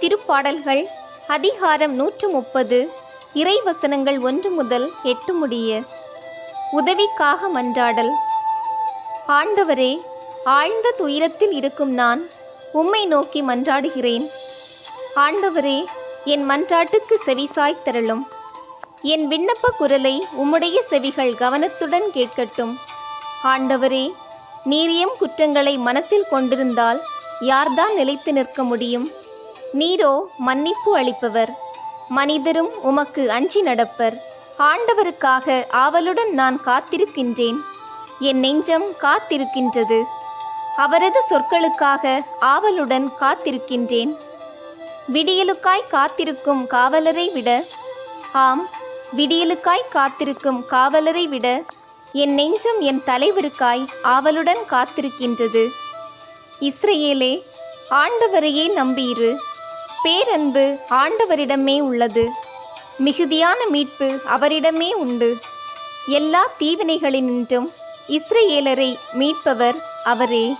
திருப்பாடல்கள் அதிகாரம் நூற்று முப்பது இறைவசனங்கள் ஒன்று முதல் எட்டு முடிய. உதவிக்காக மன்றாடல். ஆண்டவரே ஆழ்ந்த துயரத்தில் இருக்கும் நான் உம்மை நோக்கி மன்றாடுகிறேன். ஆண்டவரே என் மன்றாட்டுக்கு செவிசாய்த் தரலும். என் விண்ணப்ப குரலை உம்முடைய செவிகள் கவனத்துடன் கேட்கட்டும். ஆண்டவரே நீரியம் குற்றங்களை மனத்தில் கொண்டிருந்தால் யார்தான் நிலைத்து நிற்க முடியும்? நீரோ மன்னிப்பு அளிப்பவர். மனிதரும் உமக்கு அஞ்சி நடப்பர். ஆண்டவருக்காக ஆவலுடன் நான் காத்திருக்கின்றேன். என் நெஞ்சம் காத்திருக்கின்றது. அவரது சொற்களுக்காக ஆவலுடன் காத்திருக்கின்றேன். விடியலுக்காய் காத்திருக்கும் காவலரை விட ஆம் விடியலுக்காய் காத்திருக்கும் காவலரை விட என் நெஞ்சம் என் தலைவருக்காய் ஆவலுடன் காத்திருக்கின்றது. இஸ்ரேலே ஆண்டவரையே நம்பியிரு பேரன்பு ஆண்டவரிடமே உள்ளது. மிகுதியான மீட்பு அவரிடமே உண்டு. எல்லா தீவினைகளினின்றும் இஸ்ரேலரை மீட்பவர் அவரே.